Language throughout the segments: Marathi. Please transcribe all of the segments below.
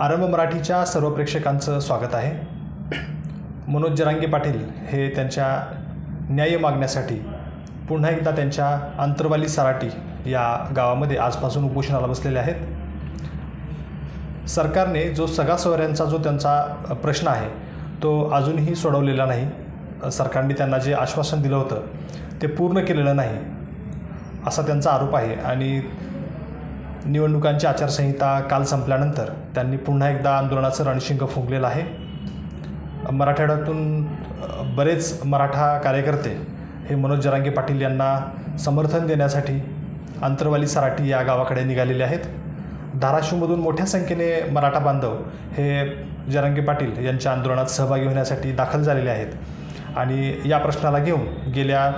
आरंभ मराठीच्या सर्व प्रेक्षकांचं स्वागत आहे. मनोज जरांगे पाटील हे त्यांच्या न्याय मागण्यासाठी पुन्हा एकदा त्यांच्या अंतरवाली सराटी या गावामध्ये आजपासून उपोषणाला बसलेले आहेत. सरकारने जो सगळा सोयऱ्यांचा जो त्यांचा प्रश्न आहे तो अजूनही सोडवलेला नाही. सरकारने त्यांना जे आश्वासन दिलं होतं ते पूर्ण केलेलं नाही असा त्यांचा आरोप आहे. आणि निवडणुकांची आचारसंहिता काल संपल्यानंतर त्यांनी पुन्हा एकदा आंदोलनाचं रणशिंग फुंकलेलं आहे. मराठवाड्यातून बरेच मराठा कार्यकर्ते हे मनोज जरांगे पाटील यांना समर्थन देण्यासाठी अंतरवाली सराटी या गावाकडे निघालेले आहेत. धाराशिवमधून मोठ्या संख्येने मराठा बांधव हे जरांगे पाटील यांच्या आंदोलनात सहभागी होण्यासाठी दाखल झालेले आहेत. आणि या प्रश्नाला घेऊन गेल्या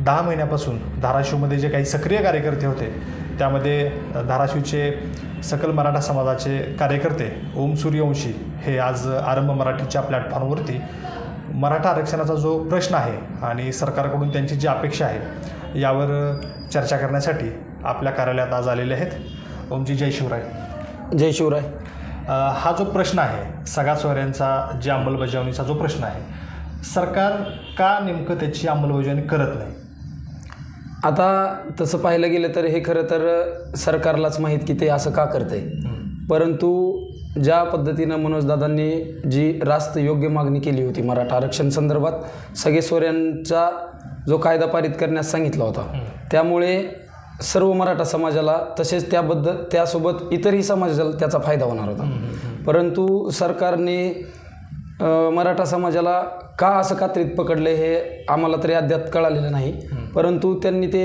दहा महिन्यापासून धाराशिवमध्ये जे काही सक्रिय कार्यकर्ते होते त्यामध्ये धाराशिवचे सकल मराठा समाजाचे कार्यकर्ते ओम सूर्यवंशी हे आज आरंभ मराठीच्या प्लॅटफॉर्मवरती मराठा आरक्षणाचा जो प्रश्न आहे आणि सरकारकडून त्यांची जी अपेक्षा आहे यावर चर्चा करण्यासाठी आपल्या कार्यालयात आज आलेले आहेत. ओमजी जय शिवराय. जय शिवराय. हा जो प्रश्न आहे सगळा सोयऱ्यांचा जे अंमलबजावणीचा जो प्रश्न आहे सरकार का नेमकं त्याची अंमलबजावणी करत नाही? आता तसं पाहिलं गेलं तर हे खरं तर सरकारलाच माहीत की ते असं का करतंय. परंतु ज्या पद्धतीनं मनोजदादांनी जी रास्त योग्य मागणी केली होती मराठा आरक्षण संदर्भात सगळे सोऱ्यांचा जो कायदा पारित करण्यास सांगितला होता. त्यामुळे सर्व मराठा समाजाला तसेच त्याबद्दल त्यासोबत इतरही समाजाला त्याचा फायदा होणार होता. परंतु सरकारने मराठा समाजाला का असं कात्रीत पकडले हे आम्हाला तरी अद्याप कळालेलं नाही. परंतु त्यांनी ते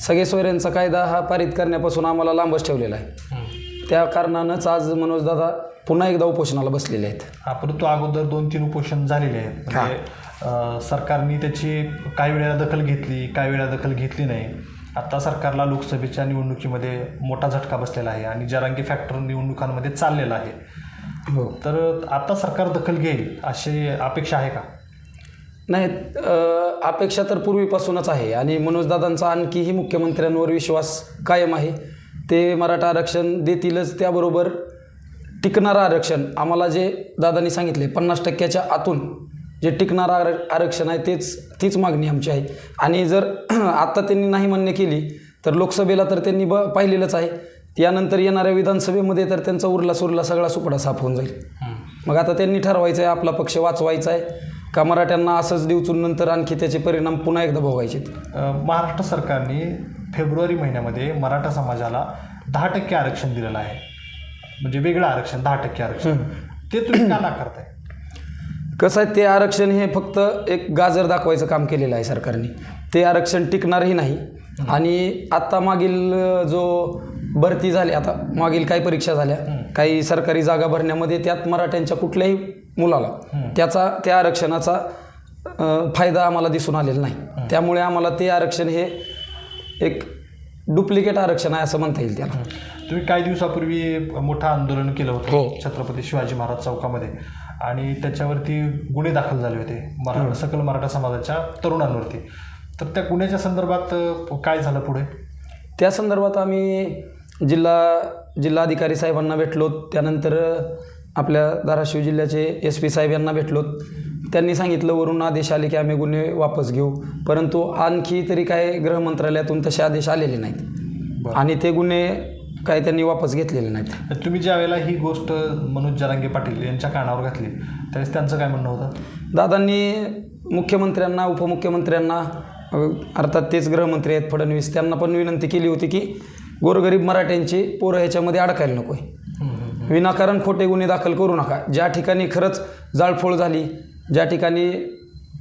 सगळे सोयऱ्यांचा कायदा हा पारित करण्यापासून आम्हाला लांबच ठेवलेला आहे. त्या कारणानंच आज मनोजदादा पुन्हा एकदा उपोषणाला बसलेले आहेत. हा, परंतु अगोदर दोन तीन उपोषण झालेले आहेत. म्हणजे सरकारने त्याची काही वेळेला दखल घेतली काही वेळेला दखल घेतली नाही. आता सरकारला लोकसभेच्या निवडणुकीमध्ये मोठा झटका बसलेला आहे आणि जरांगी फॅक्टर निवडणुकांमध्ये चाललेला आहे. हो. तर आता सरकार दखल घेईल अशी अपेक्षा आहे का? नाही अपेक्षा तर पूर्वीपासूनच आहे. आणि मनोजदादांचा आणखीही मुख्यमंत्र्यांवर विश्वास कायम आहे. ते मराठा आरक्षण देतीलच त्याबरोबर टिकणारं आरक्षण आम्हाला जे दादांनी सांगितले पन्नास टक्क्याच्या आतून जे टिकणारं आर आरक्षण आहे तेच तीच मागणी आमची आहे. आणि जर आत्ता त्यांनी नाही मान्य केली तर लोकसभेला तर त्यांनी ब पाहिलेलंच आहे. यानंतर येणाऱ्या विधानसभेमध्ये तर त्यांचा उरला सुरला सगळा सुपडा साफ होऊन जाईल. मग आता त्यांनी ठरवायचं आहे आपला पक्ष वाचवायचा आहे का मराठ्यांना असंच देऊचून नंतर आणखी त्याचे परिणाम पुन्हा एकदा भोगायचे महाराष्ट्र सरकारने फेब्रुवारी महिन्यामध्ये मराठा समाजाला दहा टक्के आरक्षण दिलेलं आहे. म्हणजे वेगळं आरक्षण दहा टक्के आरक्षण. ते तुम्ही का नाकारताय? कसं आहे ते आरक्षण हे फक्त एक गाजर दाखवायचं काम केलेलं आहे सरकारने. ते आरक्षण टिकणारही नाही. आणि आत्ता मागील जो भरती झाली आता मागील काही परीक्षा झाल्या. काही सरकारी जागा भरण्यामध्ये त्यात मराठ्यांच्या कुठल्याही मुलाला. त्याचा त्या आरक्षणाचा फायदा आम्हाला दिसून आलेला नाही. त्यामुळे आम्हाला ते आरक्षण हे एक डुप्लिकेट आरक्षण आहे असं म्हणता येईल त्याला. तुम्ही काही दिवसापूर्वी मोठं आंदोलन केलं हो. होतं छत्रपती शिवाजी महाराज चौकामध्ये. आणि त्याच्यावरती गुन्हे दाखल झाले होते मरा सकल मराठा समाजाच्या तरुणांवरती. तर त्या गुन्ह्याच्या संदर्भात काय झालं पुढे? त्या संदर्भात आम्ही जिल्हा जिल्हाधिकारी साहेबांना भेटलो. त्यानंतर आपल्या धाराशिव जिल्ह्याचे एस पी साहेब यांना भेटलो त्यांनी सांगितलं वरून आदेश आले की आम्ही गुन्हे वापस घेऊ. परंतु आणखी तरी काय गृह मंत्रालयातून तसे आदेश आलेले नाहीत. आणि ते गुन्हे काय त्यांनी वापस घेतलेले नाहीत. तुम्ही ज्या वेळेला ही गोष्ट मनोज जरांगे पाटील यांच्या कानावर घातली त्यावेळेस त्यांचं काय म्हणणं होतं? दादांनी मुख्यमंत्र्यांना उपमुख्यमंत्र्यांना अर्थात तेच गृहमंत्री आहेत फडणवीस त्यांना पण विनंती केली होती की गोरगरीब मराठ्यांची पोरं ह्याच्यामध्ये अडकायला नको आहे विनाकारण खोटे गुन्हे दाखल करू नका. ज्या ठिकाणी खरंच जाळपोळ झाली ज्या ठिकाणी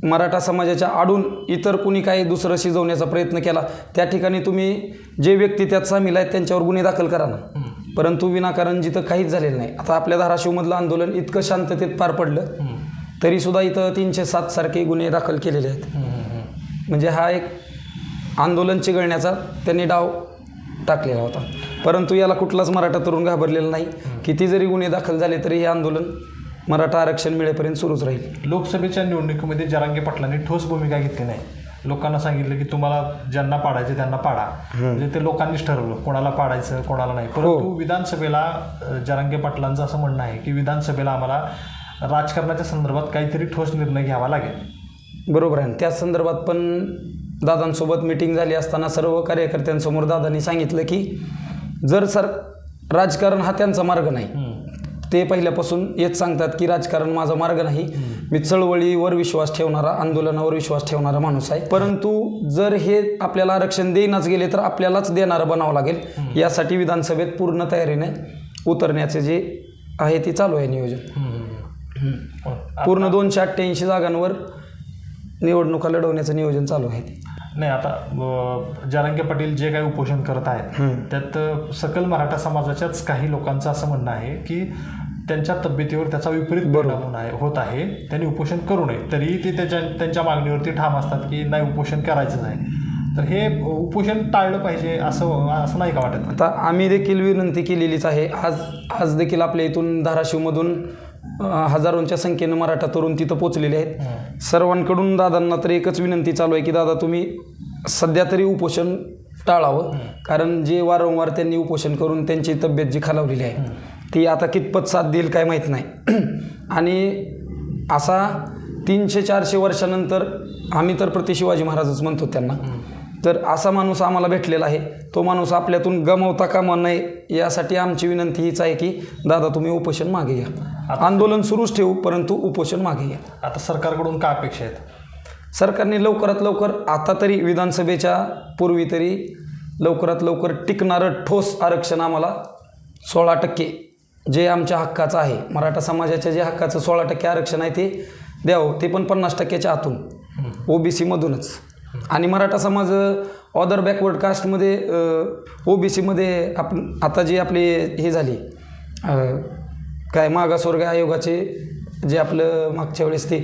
मराठा समाजाच्या आडून इतर कुणी काही दुसरं शिजवण्याचा प्रयत्न केला त्या ठिकाणी तुम्ही जे व्यक्ती त्यात सामील आहेत त्यांच्यावर गुन्हे दाखल करा ना. परंतु विनाकारण जिथं काहीच झालेलं नाही. आता आपल्या धाराशिवमधलं आंदोलन इतकं शांततेत पार पडलं तरीसुद्धा इथं तीनशे सात सारखे गुन्हे दाखल केलेले आहेत. म्हणजे हा एक आंदोलन चिघळण्याचा त्यांनी डाव टाकलेला होता. परंतु याला कुठलाच मराठा तरुण घाबरलेला नाही. किती जरी गुन्हे दाखल झाले तरी हे आंदोलन मराठा आरक्षण मिळेपर्यंत सुरूच राहील. लोकसभेच्या निवडणुकीमध्ये जरांगे पाटलांनी ठोस भूमिका घेतली नाही. लोकांना सांगितलं की तुम्हाला ज्यांना पाडायचे त्यांना पाडा. म्हणजे ते लोकांनीच ठरवलं कोणाला पाडायचं कोणाला नाही. परंतु विधानसभेला अ, जरांगे पाटलांचं असं म्हणणं आहे की विधानसभेला आम्हाला राजकारणाच्या संदर्भात काहीतरी ठोस निर्णय घ्यावा लागेल. बरोबर आहे. त्या संदर्भात पण दादांसोबत मिटिंग झाली असताना सर्व कार्यकर्त्यांसमोर दादांनी सांगितलं की जर सर राजकारण हा त्यांचा मार्ग नाही. ते पहिल्यापासून हेच सांगतात की राजकारण माझा मार्ग नाही. मी चळवळीवर विश्वास ठेवणारा आंदोलनावर विश्वास ठेवणारा माणूस आहे. परंतु जर हे आपल्याला आरक्षण देईनच गेले तर आपल्यालाच देणारं बनावं लागेल. यासाठी विधानसभेत पूर्ण तयारीने उतरण्याचे जे आहे ते चालू आहे नियोजन. पूर्ण दोनशे अठ्ठ्याऐंशी जागांवर निवडणुका लढवण्याचं नियोजन चालू आहे. नाही आता जरांगे पाटील जे काही उपोषण करत आहेत त्यात सकल मराठा समाजाच्याच काही लोकांचं असं म्हणणं आहे की त्यांच्या तब्येतीवर त्याचा विपरीत परिणाम होत आहे. त्यांनी उपोषण करू नये. तरीही ते त्याच्या त्यांच्या मागणीवरती ठाम असतात की नाही उपोषण करायचंच आहे तर हे उपोषण टाळलं पाहिजे असं असं नाही का वाटत? आता आम्ही देखील विनंती केलेलीच आहे. आज आज देखील आपल्या इथून धाराशिवमधून हजारोंच्या संख्येनं मराठा तरुण तिथं पोचलेले आहेत. सर्वांकडून दादांना तर एकच विनंती चालू आहे की दादा तुम्ही सध्या तरी उपोषण टाळावं. कारण जे वारंवार त्यांनी उपोषण करून त्यांची तब्येत जी खालावलेली आहे ती आता कितपत साथ देईल काय माहीत नाही. आणि असा तीनशे चारशे वर्षानंतर आम्ही तर प्रति शिवाजी महाराजच म्हणतो त्यांना. तर असा माणूस आम्हाला भेटलेला आहे. तो माणूस आपल्यातून गमावता कामा नये यासाठी आमची विनंती हीच आहे की दादा तुम्ही उपोषण मागे घ्या. आंदोलन सुरूच ठेवू परंतु उपोषण मागे घ्या. आता सरकारकडून काय अपेक्षा आहेत? सरकारने लवकरात लवकर आता तरी विधानसभेच्या पूर्वी तरी लवकरात लवकर टिकणारं ठोस आरक्षण आम्हाला सोळा टक्के जे आमच्या हक्काचं आहे मराठा समाजाच्या जे हक्काचं सोळा टक्के आरक्षण आहे ते द्यावं ते पण पन्नास टक्क्याच्या आतून ओबीसीमधूनच. आणि मराठा समाज ऑदर बॅकवर्ड कास्टमध्ये ओबीसीमध्ये आप आता जी आपली हे झाली काय मागासवर्ग आयोगाचे जे आपलं मागच्या वेळेस ते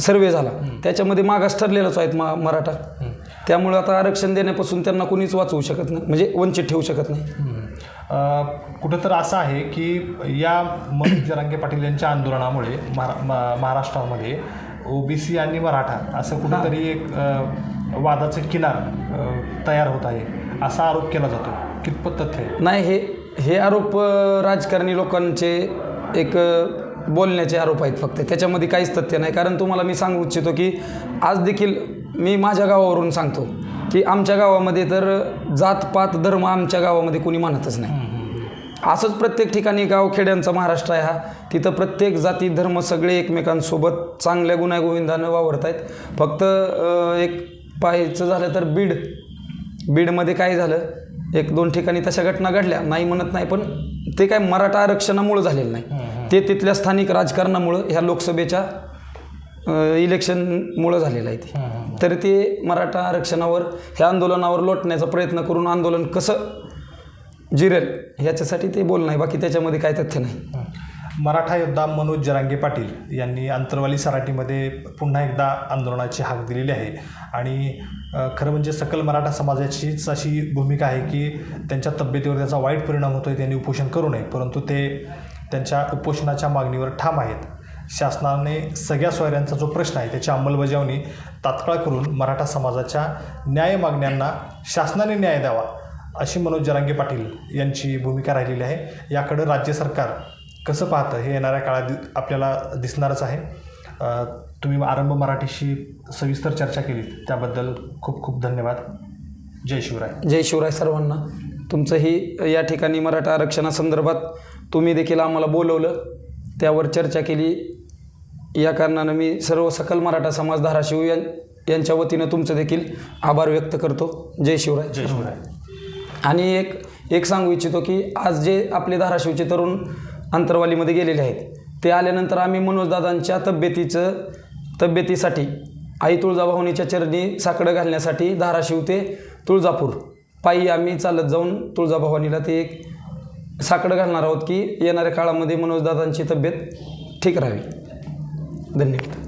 सर्वे झाला. त्याच्यामध्ये मागास ठरलेलंच आहेत मा मराठा. त्यामुळं आता आरक्षण देण्यापासून त्यांना कोणीच वाचवू शकत नाही म्हणजे वंचित ठेवू शकत नाही. कुठं तर असं आहे की या मनोज जरांगे पाटील यांच्या आंदोलनामुळे महारा महाराष्ट्रामध्ये ओबीसी आणि मराठा असं कुठंतरी एक वादाचं किनार तयार होत आहे असा आरोप केला जातो. कितपत तथ्य नाही हे हे आरोप राजकारणी लोकांचे एक बोलण्याचे आरोप आहेत फक्त. त्याच्यामध्ये काहीच तथ्य नाही. कारण तुम्हाला मी सांगू इच्छितो की आज देखील मी माझ्या गावावरून सांगतो की आमच्या गावामध्ये तर जात पात धर्म आमच्या गावामध्ये कोणी मानतच नाही. असंच प्रत्येक ठिकाणी गावखेड्यांचा महाराष्ट्र आहे हा. तिथं प्रत्येक जाती धर्म सगळे एकमेकांसोबत चांगल्या गुण्यागोविंदानं वावरत आहेत. फक्त एक पाहायचं झालं तर बीड. बीडमध्ये काय झालं? एक दोन ठिकाणी तशा घटना घडल्या. नाही म्हणत नाही पण ते काय मराठा आरक्षणामुळं झालेलं नाही. ते तिथल्या स्थानिक राजकारणामुळं ह्या लोकसभेच्या इलेक्शनमुळं झालेलं आहे ते. तर ते मराठा आरक्षणावर ह्या आंदोलनावर लोटण्याचा प्रयत्न करून आंदोलन कसं जिरेल ह्याच्यासाठी ते बोलणं आहे. बाकी त्याच्यामध्ये काय तथ्य नाही. मराठा योद्धा मनोज जरांगे पाटील यांनी अंतरवाली सराटीमध्ये पुन्हा एकदा आंदोलनाची हाक दिलेली आहे. आणि खरं म्हणजे सकल मराठा समाजाचीच अशी भूमिका आहे की त्यांच्या तब्येतीवर त्याचा वाईट परिणाम होतो आहे त्यांनी उपोषण करू नये. परंतु ते त्यांच्या उपोषणाच्या मागणीवर ठाम आहेत. शासनाने सगळ्या सोयऱ्यांचा जो प्रश्न आहे त्याची अंमलबजावणी तात्काळ करून मराठा समाजाच्या न्याय मागण्यांना शासनाने न्याय द्यावा अशी मनोज जरांगे पाटील यांची भूमिका राहिलेली आहे. याकडं राज्य सरकार कसं पाहतं हे येणाऱ्या काळात आपल्याला दिसणारच आहे. तुम्ही आरंभ मराठीशी सविस्तर चर्चा केली त्याबद्दल खूप खूप धन्यवाद. जय शिवराय. जय शिवराय सर्वांना. तुमचंही या ठिकाणी मराठा आरक्षणासंदर्भात तुम्ही देखील आम्हाला बोलवलं त्यावर चर्चा केली. या कारणानं मी सर्व सकल मराठा समाज धाराशिव यां यांच्या वतीनं तुमचं देखील आभार व्यक्त करतो. जय शिवराय. जय शिवराय. आणि एक एक सांगू इच्छितो की आज जे आपले धाराशिवचे तरुण अंतरवालीमध्ये गेलेले आहेत. ते आल्यानंतर आम्ही मनोजदादांच्या तब्येतीचं तब्येतीसाठी आई तुळजाभवानीच्या चरणी साकडं घालण्यासाठी धाराशिव ते तुळजापूर. पायी आम्ही चालत जाऊन तुळजाभवानीला ते एक साकडं घालणार आहोत की येणाऱ्या काळामध्ये मनोजदादांची तब्येत ठीक राहावी. धन्यवाद.